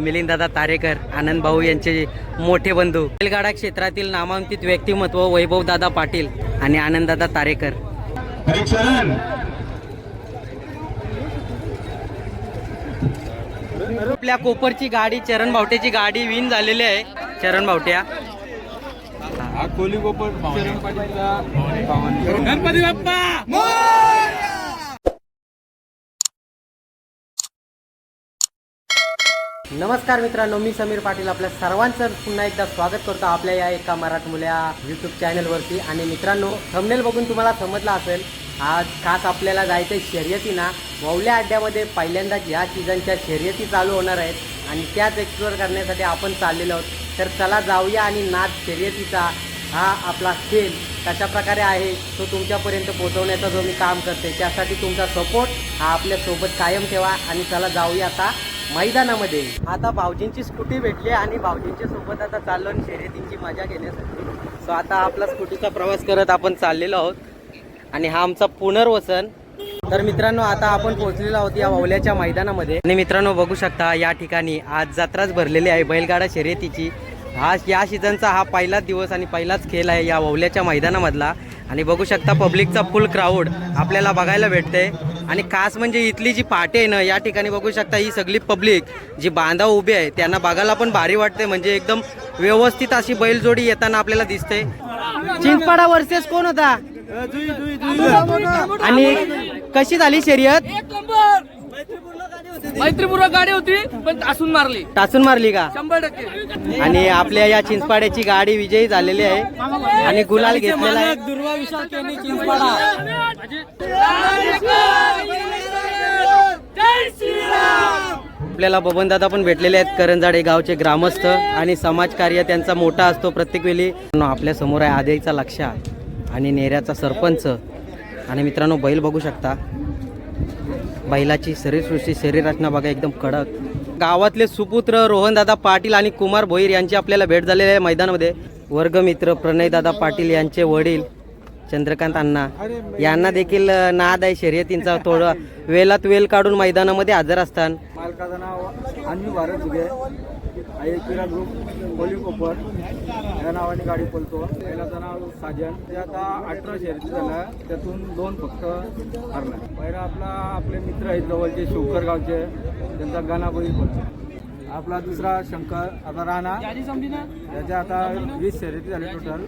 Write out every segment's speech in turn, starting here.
मिलिंददादा तारेकर आनंद भाऊ यांचे मोठे बंधू. बैलगाडा क्षेत्रातील नामांकित व्यक्तिमत्व वैभवदादा पाटील आणि आनंददादा तारेकर. आपल्या कोपरची गाडी चरण भावट्याची गाडी विन झालेली आहे. चरण भावट्या. गणपती बाप्पा! नमस्कार मित्रांनो मी समीर पाटील आपल्या सर्वांचं पुन्हा एकदा स्वागत करतो आपल्या या एका मराठमोल्या यूट्यूब चॅनलवरती आणि मित्रांनो थंबनेल बघून तुम्हाला समजलं असेल आज खास आपल्याला जायचं आहे शर्यतीना वावल्या अड्ड्यामध्ये पहिल्यांदाच या सीझनच्या शर्यती चालू होणार आहेत. आणि त्याच एक्सप्लोअर करण्यासाठी आपण चाललेलो आहोत. तर चला जाऊया आणि नाद शर्यतीचा हा आपला खेळ कशा प्रकारे आहे तो तुमच्यापर्यंत पोहोचवण्याचा जो मी काम करते त्यासाठी तुमचा सपोर्ट हा आपल्यासोबत कायम ठेवा. आणि चला जाऊया आता मैदानामध्ये. आता भाऊजींची स्कूटी भेटली आणि भाऊजींच्या सोबत आता चाललो आणि शर्यतींची मजा घेण्यासाठी. सो आता आपला स्कूटीचा प्रवास करत आपण चाललेलो आहोत. आणि हा आमचा पुनर्वसन. तर मित्रांनो आता आपण पोहोचलेलो आहोत या वावल्याच्या मैदानामध्ये. आणि मित्रांनो बघू शकता या ठिकाणी आज जत्राच भरलेली आहे. बैलगाडा शर्यतीची. हा या सीझनचा हा पहिलाच दिवस आणि पहिलाच खेळ आहे या वावल्याच्या मैदानामधला. आणि बघू शकता पब्लिकचा फुल क्राऊड आपल्याला बघायला भेटते आणि खास म्हणजे इथली जी पाटे आहे ना या ठिकाणी बघू शकता ही सगळी पब्लिक जी बांधा उभी आहे त्यांना बघायला पण भारी वाटते म्हणजे एकदम व्यवस्थित अशी बैलजोडी येताना आपल्याला दिसते चिंचपाडा वर्सेस कोण होता? आणि कशी झाली शर्यत? मैत्रीपूर्वक गाडी होती पण तासून मारली. टाचून मारली का? शंभर टक्के. आणि आपल्या या चिंचपाड्याची गाडी विजयी झालेली आहे. आणि गुलाल घेतलेला आहे. दुर्वा विशाल केनी चिंचपाडा जय श्रीराम आपल्याला बबनदादा पण भेटलेले आहेत करंजाडे गावचे ग्रामस्थ आणि समाजकार्य त्यांचा मोठा असतो प्रत्येक वेळी आपल्यासमोर आहे आदेचा लक्षा आणि नेऱ्याचा सरपंच. आणि मित्रांनो बैल बघू शकता. बैलाची शरीरसृष्टी शरीररचना बघा एकदम कडक. गावातले सुपुत्र रोहनदादा पाटील आणि कुमार भोईर यांची आपल्याला भेट झालेली आहे मैदानामध्ये. वर्गमित्र प्रणयदादा पाटील यांचे वडील चंद्रकांत अण्णा. यांना देखील नाद आहे शर्यतींचा. थोडं वेलात वेल काढून मैदानामध्ये हजर असतात आहे किरा ग्रुप कोली कोपर या नावाने गाडी बोलतो पहिल्याचं नाव साजन. ते आता अठरा शर्यती झाला. त्यातून दोन फक्त हरला पहिला आपला आपले मित्र आहेत जवळचे शिवकर गावचे. त्यांचा गाणाबळी बोलतो आपला दुसरा शंकर आता राणा. त्याच्या आता वीस शर्यती झाले टोटल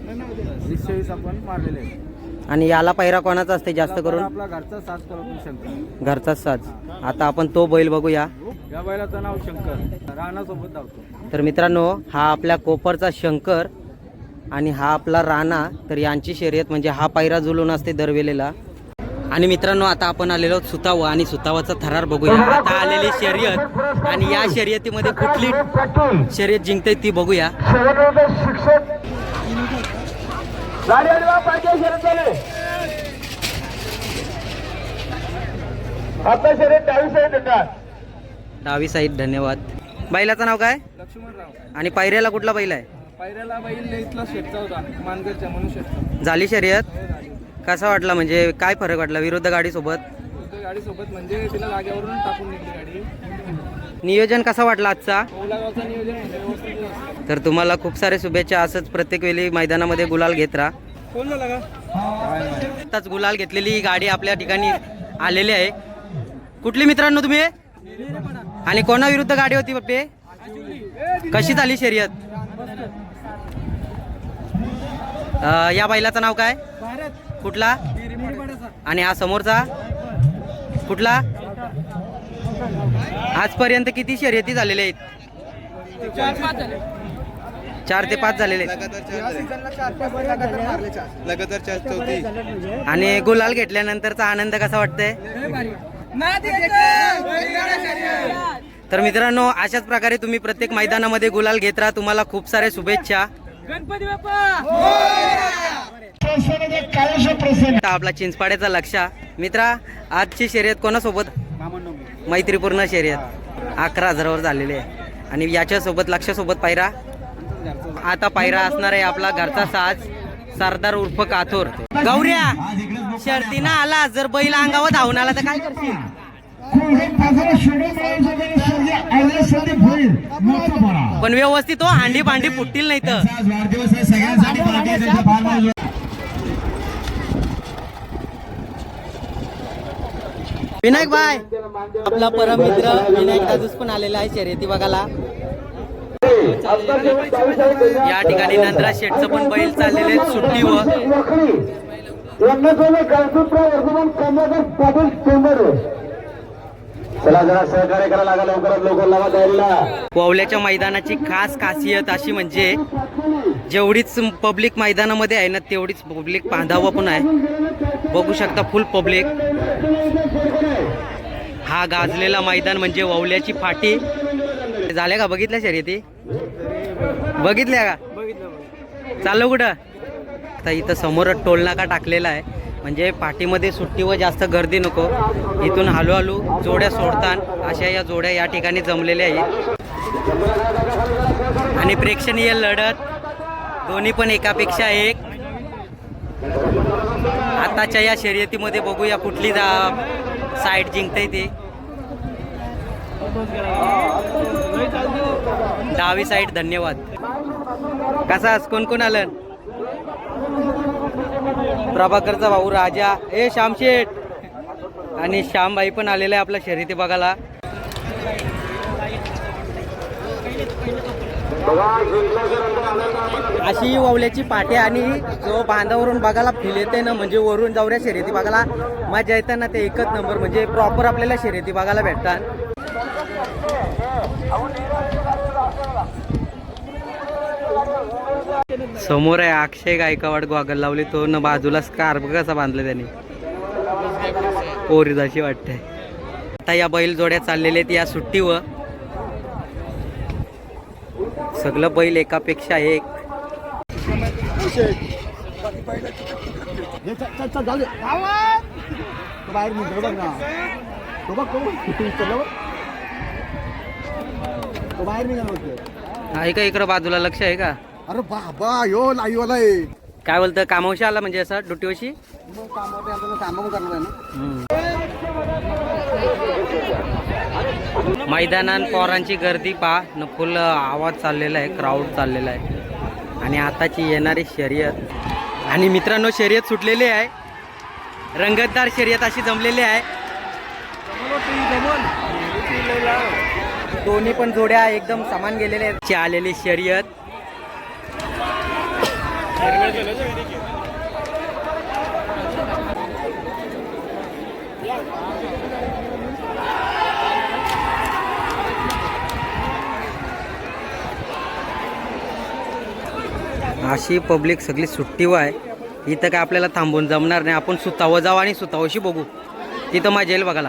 वीसशे वीस आपण मारलेले आहेत. आणि याला पहिरा कोणाचा असते जास्त करून? आपला घरचा शंकर. घरचाच साज. आता आपण तो बैल बघूया. या बैलाचं नाव शंकर. राणासोबत धावतो. तर मित्रांनो हा आपल्या कोपरचा शंकर आणि हा आपला राणा तर यांची शर्यत म्हणजे हा पायरा जुलून असते दरवेळेला. आणि मित्रांनो आता आपण आलेलो सुताव आणि सुतावाचा थरार बघूया. आता आलेली शर्यत आणि या शर्यतीमध्ये कुठली शर्यत जिंकते ती बघूया. आता शरीर डावी साईड डावी साईड धन्यवाद. बैलाचं नाव काय? लक्ष्मणराव. आणि पायऱ्याला कुठला बैल आहे? पायऱ्याला बैल इथला शेटचा होता मानगरच्या म्हणून शेटचा. झाली शर्यत? कसा वाटला म्हणजे काय फरक वाटला विरुद्ध गाडीसोबत? गाडी सोबत म्हणजे तिला जागेवरून टाकून निघली गाडी. नियोजन कसा वाटला आजचा. तर तुम्हाला खूप सारे शुभेच्छा असंच प्रत्येक वेळी मैदानामध्ये गुलाल घेत राहा. आताच गुलाल घेतलेली गाडी आपल्या ठिकाणी आलेली आहे. कुठली मित्रांनो तुम्ही? आणि कोणाविरुद्ध गाडी होती बाप्पे कशी झाली शर्यत? या बैलाचं नाव काय? कुठला? आणि हा समोरचा? कुठला? आजपर्यंत किती शर्यती झालेल्या आहेत? चार ते पाच झालेले आहेत. आणि गुलाल घेतल्यानंतरचा आनंद कसा वाटतंय? तर मित्रांनो अशाच प्रकारे तुम्ही प्रत्येक मैदानामध्ये गुलाल घेत राहा. तुम्हाला खूप साऱ्या शुभेच्छा. गणपती बाप्पा आपला चिंचपाड्याचा लक्षा. मित्रा आजची शर्यत कोणासोबत? मैत्रीपूर्ण शर्यत अकरा हजारावर झालेली आहे. आणि याच्यासोबत लक्षासोबत पायरा. आता पायरा असणार आहे आपला घरचा साज सरदार उर्फ काथोर. गौऱ्या शर्तीनं आला जर बैल अंगावर धावून आला तर काय करशील? पण व्यवस्थित हो हांडी भांडी फुटतील नाही तर आज वाढदिवस आहे सगळ्यांसाठी पार्टी आहे त्यांच्या फार्म हाऊस विनायक बाय आपला परम मित्र विनायक दादूस पण आलेला आहे शर्यती बघायला. या ठिकाणी नंदरा शेठचं पण बैल चाललेले आहेत सुट्टीवर. चला जरा सहकार्य करा लागा लवकरात लवकर मैदानाची खास खासियत अशी म्हणजे जेवढीच पब्लिक मैदानामध्ये आहे ना तेवढीच पब्लिक बांधावं पण आहे. बघू शकता फुल पब्लिक हा गाजलेला मैदान म्हणजे वावल्याची फाटी. झाल्या का? बघितल्या शर्यती? बघितल्या का? चाललो कुठं? आता इथं समोर टोलनाका टाकलेला आहे. म्हणजे पाठीमध्ये सुट्टीवर जास्त गर्दी नको. इथून हळूहळू जोड्या सोडतान अशा या जोड्या या ठिकाणी जमलेल्या आहेत. आणि प्रेक्षणीय लढत दोन्ही पण एकापेक्षा एक. आताच्या या शर्यतीमध्ये बघूया कुठली जा साईड जिंकते ते. डावी साईड धन्यवाद. कसास कोण कोण आलं? प्रभाकरचा भाऊ राजा. ए श्यामशेठ आणि श्यामबाई पण आलेला आहे आपल्या शर्यती बघायला. अशी वावल्याची पाटे आणि जो बांधावरून बघायला फील येते ना म्हणजे वरून जावऱ्या शर्यती बघायला. मजा येते ना ते एकच नंबर म्हणजे प्रॉपर आपल्याला शर्यती बघायला भेटतात. समोर आहे अक्षय गायकवाड गॉगल लावली तो न बाजूला स्कार्फ कसा बांधला त्याने? पोरीदाशी वाटते आता या बैल जोड्या चाललेल्या आहेत या सुट्टीवर. सगळं बैल एकापेक्षा एक. बाहेर आहे का इकडं बाजूला लक्ष आहे का? अरे बाबा यो लाईवाला आहे काय बोलतं कामावशी आला म्हणजे असं ड्युटीवशी? मग कामावर आपल्याला काम करणार आहे ना. मैदानात पोरांची गर्दी पा न फुल आवाज चाललेला आहे क्राऊड चाललेला आहे. आणि आताची येणारी शर्यत. आणि मित्रांनो शर्यत सुटलेली आहे. रंगतदार शर्यत अशी जमलेली आहे. दोन्ही पण जोड्या एकदम समान गेलेल्या आहेत. ची आलेली शर्यत. अशी पब्लिक सगळी सुट्टीवर आहे इथं काय आपल्याला थांबून जमणार नाही. आपण सुतावं जाऊ आणि सुतावशी बघू. तिथं मजा येईल बघायला.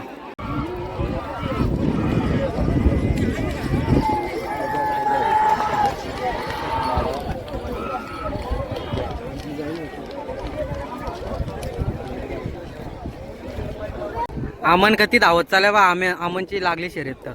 आमन गती धावत चालल्या बा आमे आमनची लागली शर्यत तर.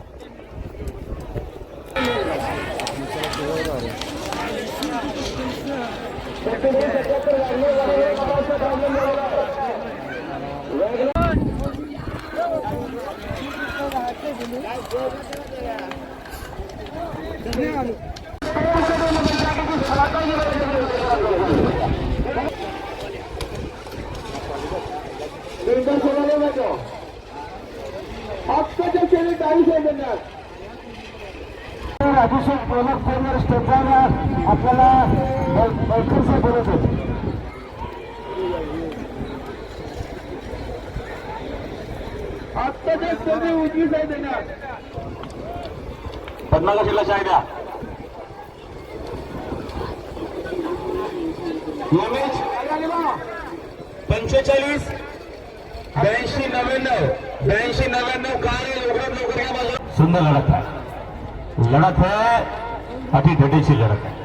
अभिषेक प्रमुख फोनवर स्टेपला आपल्याला बैठकचे बोलत होते आत्ताच्या स्पर्धे उजवी साईड येणार पद्माकाशीला शाही द्या उमेश पंचेचाळीस. ब्याऐंशी नव्याण्णव ब्याऐंशी नव्याण्णव काय लवकरात लवकर या बाजूला. सुंदर लढत आहे. लढत है अति घटीची लढत आहे.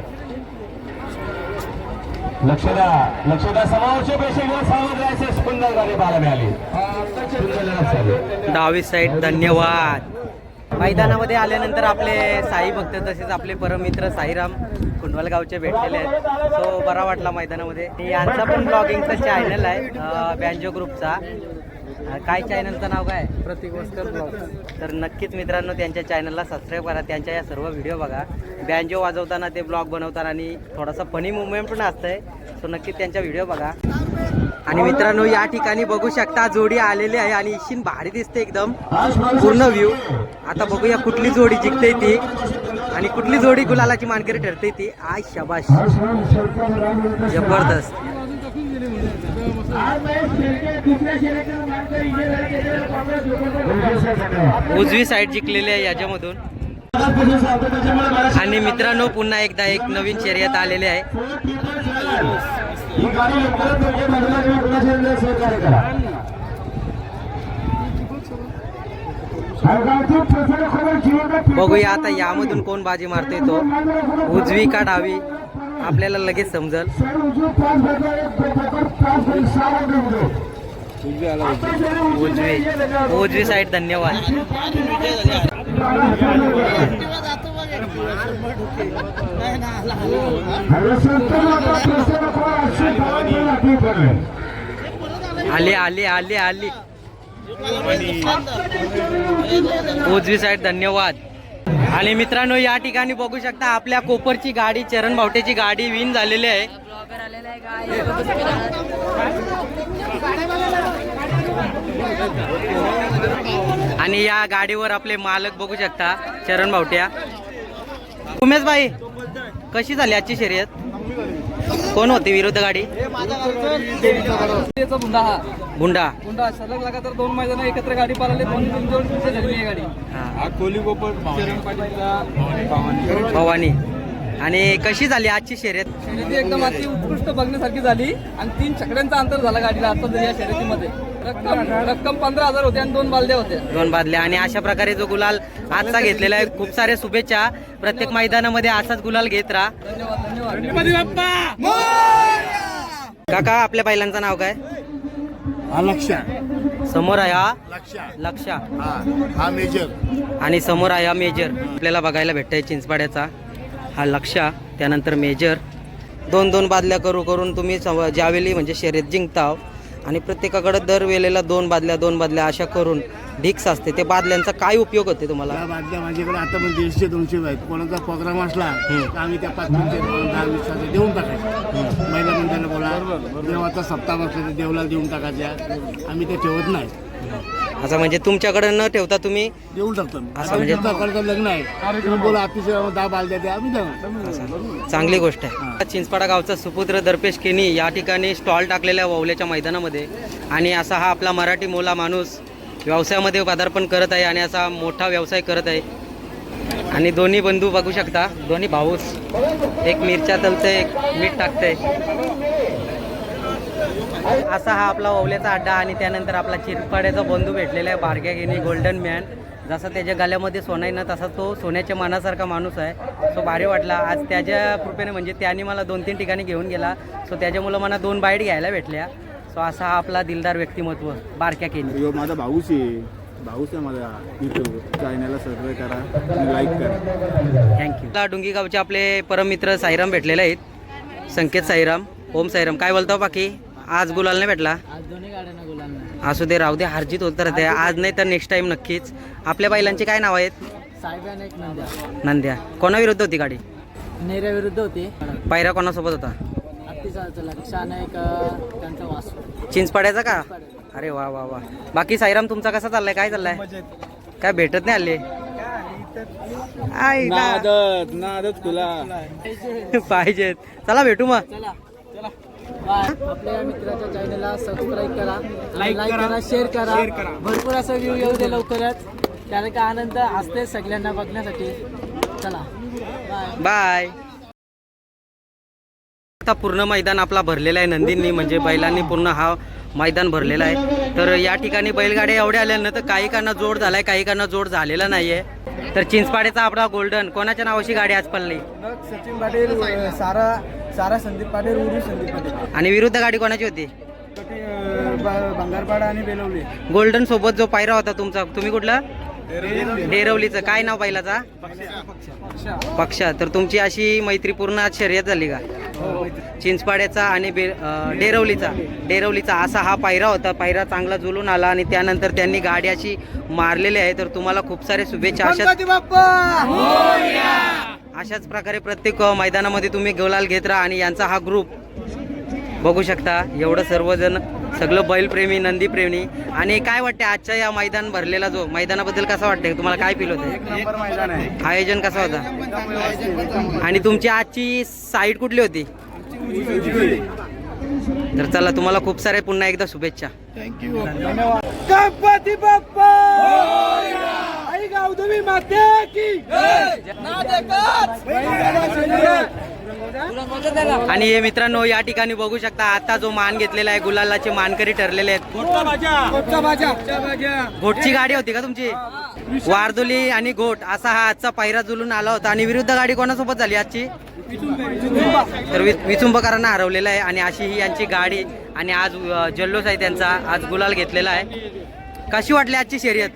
लक्ष द्या लक्ष द्या समोरचे प्रेक्षक सावध राहायचे सुंदर गाडी पाहायला मिळाली. डावी साईड धन्यवाद. मैदानामध्ये आल्यानंतर आपले साई भक्त तसेच आपले परममित्र साईराम कुंडवलगावचे भेटलेले आहेत. सो बरा वाटला मैदानामध्ये. यांचा पण ब्लॉगिंगचा चॅनल आहे बँजो ग्रुपचा काय चॅनलचं नाव काय? प्रत्येक वस्कर ब्लॉग. तर नक्कीच मित्रांनो त्यांच्या चॅनलला सबस्क्राईब करा. त्यांच्या या सर्व व्हिडिओ बघा. बँजो वाजवताना ते ब्लॉग बनवताना आणि थोडासा फनी मुवमेंट पण असतंय. सो नक्कीच त्यांच्या व्हिडिओ बघा. आणि मित्रांनो या ठिकाणी बघू शकता जोडी आलेली आहे आणि इशिन भारी दिसते एकदम. पूर्ण व्ह्यू आता बघूया कुठली जोडी जिंकते ती. आणि कुठली जोडी गुलालाची मानकरी ठरते ती. आय शाबाश जबरदस्त. उजवी साईड जिंकलेली आहे याच्यामधून. आणि मित्रांनो पुन्हा एकदा एक नवीन शर्यत आलेले आहे. बघूया आता यामधून कोण बाजी मारतोय तो. उजवी का डावी? आपल्याला लगेच समजल. उजवे उजवी साईड धन्यवाद. आली आली आली आली. उजवी साईड धन्यवाद. आणि मित्रांनो या ठिकाणी बघू शकता आपल्या कोपरची गाडी चरण भावटेची गाडी विन झालेली आहे. आणि या गाडीवर आपले मालक बघू शकता चरण भावट्या. उमेश भाई कशी झाली आजची शर्यत? कोण होती विरुद्ध गाडी? हा गुंडा बुंदा सलग लगातार दोन मैदान एकत्र गाडी पळाली दोन तीन जोड पिछे झालेली आहे गाडी. हा. हा भावानी भवानी. आणि कशी झाली आजची शर्यत? शर्यती एकदम अति उत्कृष्ट बघण्यासारखी झाली. आणि तीन छकड्यांचा अंतर झाला गाडीला आता तरी या शर्यतीमध्ये. रक्कम रक्कम पंधरा हजार होते आणि दोन बालद्या होत्या. दोन बादल्या. आणि अशा प्रकारे जो गुलाल आजचा घेतलेला आहे खूप सारे शुभेच्छा. प्रत्येक मैदानामध्ये असाच गुलाल घेत राहा. धन्यवाद धन्यवाद. काका आपल्या बैलांचं नाव काय? हा लक्षा समोर आहे हा? लक्षा लक्षा हा हा मेजर. आणि समोर आहे हा मेजर. आपल्याला बघायला भेटतंय चिंचपाड्याचा. हा लक्षा त्यानंतर मेजर दोन दोन बादल्या करू करून तुम्ही सव- ज्यावेळी म्हणजे शर्यत जिंकता आणि प्रत्येकाकडे दर वेळेला दोन बादल्या दोन बादल्या अशा करून ढिक्स असते. ते बादल्यांचा काय उपयोग होते तुम्हाला? बादल्या माझ्याकडे आता पण दीडशे दोनशे आहेत. कोणाचा प्रोग्राम असला तर आम्ही त्या पाच मिनिटे दहा वीस देऊन टाकायचे. महिला मंडळाला बोला देवाचा सप्ताह बसला तर देवला देऊन टाकायच्या आम्ही ते ठेवत नाही. असं म्हणजे तुमच्याकडे न ठेवता तुम्ही देऊन टाकतो आम्ही. असं आता म्हणजे- तुमचं लग्न आहे. तुम्ही बोला अतिशय दहा बालद्या द्या आम्ही देणार. चांगली गोष्ट आहे. चिंचपाडा गावचा सुपुत्र दर्पेश केनी या ठिकाणी स्टॉल टाकलेल्या वावल्याच्या मैदानामध्ये आणि असा हा आपला मराठी मोला माणूस व्यवसायामध्ये पदार्पण करत आहे आणि असा मोठा व्यवसाय करत आहे. आणि दोन्ही बंधू बघू शकता. दोन्ही भाऊस एक मिरच्या तलतंय एक मीठ टाकतंय. असा हा आपला ओवल्याचा अड्डा आणि त्यानंतर आपला चिरपाड्याचा बंधू भेटलेला आहे बारग्या घेणे गोल्डन मॅन जसा त्याच्या गाल्यामध्ये सोना आहे ना तसा तो सोन्याच्या मानासारखा माणूस आहे. सो भारी वाटला. आज त्याच्या कृपेने म्हणजे त्याने मला दोन तीन ठिकाणी घेऊन गेला. सो त्याच्यामुळं मला दोन बाईट घ्यायला भेटल्या. सो असा हा आपला दिलदार व्यक्तिमत्व बारक्या केनी यो माझा भाऊच आहे. भाऊच आहे माझा युट्यूब चॅनलला सबस्क्राईब करा लाईक करा. थँक्यू डुंगी गावचे आपले परममित्र साईराम भेटलेले आहेत. संकेत साईराम ओम साईराम. काय बोलतो बाकी आज गुलाल नाही भेटला. आज दोन्ही गाड्यांना गुलांना असू दे राहू दे हारजीत होत राहते आज नाही तर नेक्स्ट टाइम नक्कीच. आपल्या बैलांचे काय नाव आहेत? साहेबान एक नंद्या. नंद्या. कोणाविरुद्ध होती गाडी? नेऱ्या विरुद्ध होती. पायरा कोणासोबत होता? अतिशय लक्षाने एक त्यांचा वास. चिंचपाड्याचा का? अरे वा वा वा. बाकी साईराम तुमचा कसा चाललाय? काय चाललाय? काय भेटत नाही आले आई का? नादत नादत तुला. पाहिजेत. चला भेटू मग. चला. आपल्या मित्राच्या चॅनलला सबस्क्राईब करा. लाईक करा. शेअर करा. भरपूर असं व्ह्यू येऊ दे लवकरच. त्याला काय आनंद असते सगळ्यांना बघण्यासाठी. चला. बाय आता पूर्ण मैदान आपला भरलेला आहे नंदींनी म्हणजे बैलांनी पूर्ण हा मैदान भरलेला आहे. तर या ठिकाणी बैलगाड्या एवढ्या आल्या ना तर काही कांना जोड झालाय काही कांना जोड झालेला नाहीये. तर चिंचपाड्याचा आपला गोल्डन कोणाच्या नावाची गाडी आज पडली? सचिन पाटील सारा सारा संदीप पाटील उरी संदीप पाटील. आणि विरुद्ध गाडी कोणाची होती? बंगारपाडा आणि बेलवली. गोल्डन सोबत जो पायरा होता तुमचा तुम्ही कुठला? डेरवलीचं काय नाव बैलाचा पक्षा. तर तुमची अशी मैत्रीपूर्ण आज शर्यत झाली का? चिंचपाड्याचा आणि डेरवलीचा. डेरवलीचा असा हा पायरा होता. पायरा चांगला जुलून आला आणि त्यानंतर त्यांनी गाडी अशी मारलेली आहे. तर तुम्हाला खूप सारे शुभेच्छा. अशाच अशाच प्रकारे प्रत्येक मैदानामध्ये तुम्ही गोलाल घेत राहा आणि यांचा हा ग्रुप बघू शकता. एवढं सर्वजण सगळं बैलप्रेमी नंदीप्रेमी आणि काय वाटते आजच्या या मैदान भरलेला जो मैदानाबद्दल कसं वाटतंय? तुम्हाला काय फील होतं आयोजन कसं होतं? आणि तुमची आजची साईड कुठली होती? तर चला तुम्हाला खूप सारे पुन्हा एकदा शुभेच्छा. गणपती बाप्पा! आई गावदेवी माते की! आणि हे मित्रांनो या ठिकाणी बघू शकता आता जो मान घेतलेला आहे गुलालाचे मानकरी ठरलेले आहेत. घोटची गाडी होती का तुमची? वारदोली आणि घोट असा हा आजचा पायरा जुलून आला होता. आणि विरुद्ध गाडी कोणासोबत झाली आजची? तर विचुंबकरांना हरवलेला आहे. आणि अशी ही यांची गाडी आणि आज जल्लोष आहे त्यांचा. आज गुलाल घेतलेला आहे. कशी वाटली आजची शर्यत?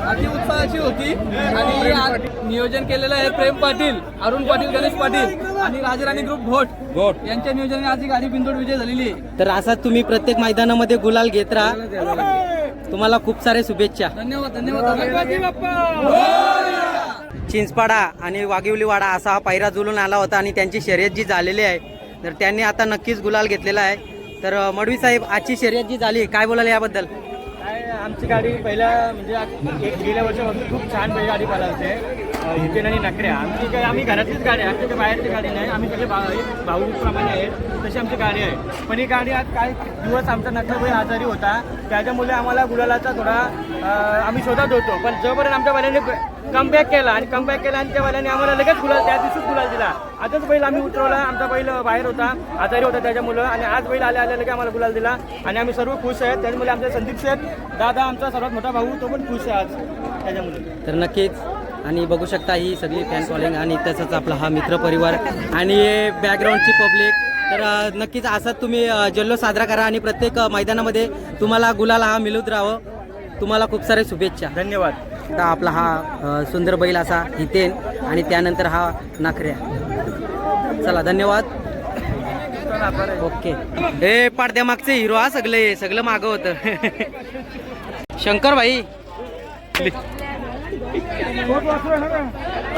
अति उत्साहाची होती. आणि आज नियोजन केलेलं आहे प्रेम पाटील अरुण पाटील गणेश पाटील आणि राजराणी ग्रुप घोट. घोट. यांच्या नियोजनाने आज ही गाडी बिंदोड विजय झालेली आहे. तर असा तुम्ही प्रत्येक मैदानामध्ये गुलाल घेत राहा. तुम्हाला खूप सारे शुभेच्छा. धन्यवाद. धन्यवाद. चिंचपाडा आणि वाघिवलीवाडा असा हा पायरा जुलून आला होता आणि त्यांची शर्यत जी झालेली आहे तर त्यांनी आता नक्कीच गुलाल घेतलेला आहे. तर मडवी साहेब आजची शर्यत जी झाली काय बोलाल याबद्दल? आमची गाडी पहिल्या म्हणजे आज एक गेल्या वर्षापासून खूप छान पहिली गाडी पळालते हितेन आणि नकऱ्या. आमची काय आम्ही घरातलीच गाडी आहे. आमची काही बाहेरची गाडी नाही. आम्ही सगळे भा एक भाऊप्रमाणे आहेत. तशी आमची गाडी आहे. पण ही गाडी आज काय दिवस आमचा नकराबाई आजारी होता. त्याच्यामुळे आम्हाला गुलालाचा थोडा अं, आम्ही शोधत होतो. पण जोपर्यंत आमच्या बैलाने कमबॅक केला आणि कमबॅक केला आणि त्या बैलाने आम्हाला लगेच गुलाल त्या दिवशीच गुलाल दिला. आजच बैल आम्ही उतरवला. आमचा बैल बाहेर होता. आजारी होता त्याच्यामुळं आणि आज बैल आल्या आल्या लगेच आम्हाला गुलाल दिला. आणि आम्ही सर्व खुश आहेत. त्याच्यामुळे आमचा संदीप शेठ दादा आमचा सर्वात मोठा भाऊ तो पण खुश आहे आज त्याच्यामुळे तर नक्कीच. आणि बघू शकता ही सगळी फॅन फॉलोइंग आणि तसंच आपला हा मित्र परिवार आणि बॅकग्राऊंडची पब्लिक तर नक्कीच असाच तुम्ही अ, जल्लोष साजरा करा आणि प्रत्येक मैदानामध्ये तुम्हाला गुलाल हा मिळत राहावं. तुम्हाला खूप सारे शुभेच्छा. धन्यवाद. आता आपला हा सुंदर बैल असा हितेन आणि त्यानंतर हा नाखऱ्या चला धन्यवाद. ओके. हे पडद्यामागचे हिरो हा सगळे सगळं माग होत. शंकर भाई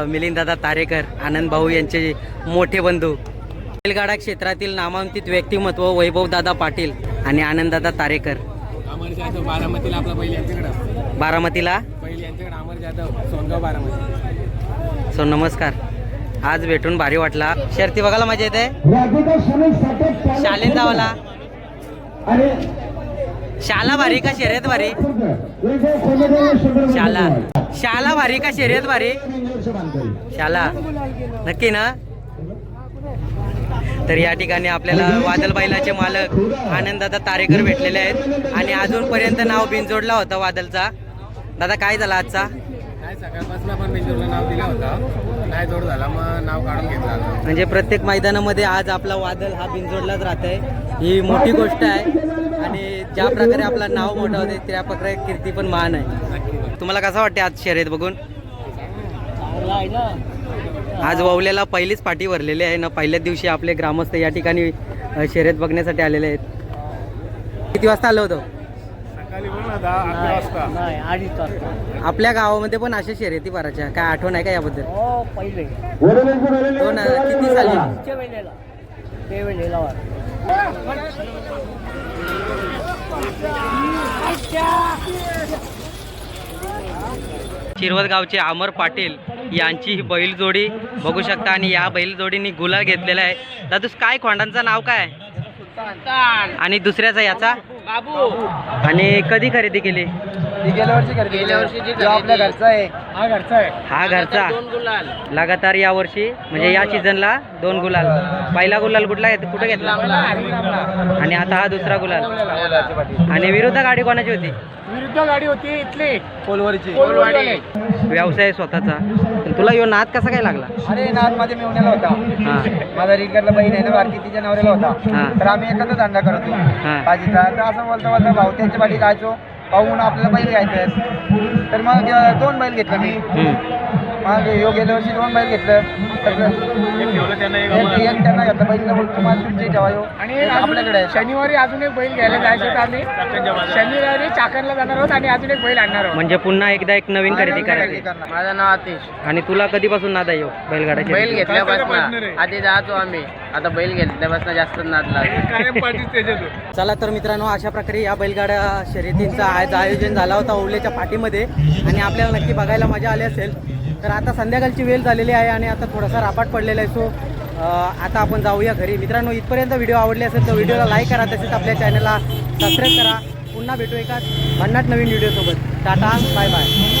मिलिंद दादा तारेकर आनंद भाऊ यांचे मोठे बंधू. बैलगाडा क्षेत्रातील नामांकित व्यक्तिमत्व वैभव दादा पाटील आणि आनंद दादा तारेकर. बारामतीला आपला बैल बारामतीला? यांच्याकडे अमर जाधव सोनगाव बारामती. सो नमस्कार. आज भेटून भारी वाटला. शर्ती बघायला मजा येते? शालेन जावाला. शाला भारी का शर्यत भारी? शाला. शाला भारी का शर्यत भारी? शाला. नक्की ना? तर या ठिकाणी आपल्याला वादल बैलाचे मालक आनंददादा तारेकर भेटलेले आहेत. आणि अजूनपर्यंत नाव बिनजोडला होता वादलचा. दादा काय झाला आजचा? नाही सकाळपासून आपण बेंजूरला नाव दिला होता. नाही जोड झाला मग नाव काढून घेतला म्हणजे प्रत्येक मैदानामध्ये आज आपला वादल हा बिनजोडलाच राहत आहे ही मोठी गोष्ट आहे. आणि ज्या प्रकारे आपलं नाव मोठं होते त्या प्रकारे कीर्ती पण महान आहे. तुम्हाला कसं वाटते आज शर्यत बघून? आज ववल्याला पहिलीच पाठी भरलेली आहे. ना पहिल्याच दिवशी आपले ग्रामस्थ या ठिकाणी अ, शर्यत बघण्यासाठी आलेले आहेत. किती वाजता आलो होतो? वाजता. आपल्या गावामध्ये पण अशा शर्यती भरायच्या काय आठवण आहे का याबद्दल? हो पहिले. दोन हजार किती साली त्या वेळेला त्या वेळेला शिरवत गावचे अमर पाटील यांची ही बैलजोडी बघू शकता आणि या बैलजोडीने गुलाल घेतलेला आहे. दादूस काय खोंडांचं नाव काय? आणि दुसऱ्याचा याचा? आणि कधी खरेदी केली? गेल्या वर्षी खरेदी गेल्या वर्षीची जो आपल्या. घरचा आहे. हा घरचा आहे. हा घरचा. दोन गुलाल. लगातार या वर्षी म्हणजे या सीझनला दोन गुलाल. पहिला गुलाल कुठला घेत कुठं घेतला? आणि आता हा दुसरा गुलाल. आणि विरुद्ध गाडी कोणाची होती? विरुद्ध गाडी होती इथली. कोलवरची व्यवसाय स्वतःचा. पण तुला यो नाद कसा काय लागला? अरे नाथ माझ्या मेवण्याला होता. हा. माझा रीडकडला बहीण आहे ना बारकी तिच्या नवऱ्याला हा. होता तर आम्ही एकत्र धंदा करतो. हा. भाजीचा तर असं बोलता बोलता भाऊ त्यांच्या पाठी जायचो. पाहून आपल्याला बैल घ्यायचं तर मग दोन बैल घेतला मी. मग ह्यो गेल्या वर्षी दोन बैल घेतलं. तर एक एक त्यांना घेतलं बैल तुम्हाला तुमची ठेवा ह्यो. एक आपल्याकडे आहे. शनिवारी अजून एक बैल घ्यायला जायचं होतं आम्ही. शनिवारी चाकणला जाणार आहोत आणि अजून एक बैल आणणार आहोत. म्हणजे पुन्हा एकदा एक नवीन खरेदी करायची. माझं नाव आतिश. आणि तुला कधीपासून नाद आहे ह्यो बैलगाडा बैल? घेतल्यापासून आधी जातो आम्ही. आता बैल घेतल्यापासून जास्त नाद लागला. चला तर मित्रांनो अशा प्रकारे या बैलगाड्या शर्यतींचं आज आयोजन झाला होता ओवलेच्या पाठीमध्ये. आणि आपल्याला नक्की बघायला मजा आली असेल. तर आता संध्याकाळची वेळ झालेली आहे आणि आता थोडासा रापाट पडलेला आहे. सो आता आपण जाऊया घरी. मित्रांनो इथपर्यंत व्हिडिओ आवडले असेल तर व्हिडिओला लाईक करा तसेच आपल्या चॅनलला सबस्क्राईब करा. पुन्हा भेटू एका भन्नाट नवीन व्हिडिओसोबत टाटा बाय बाय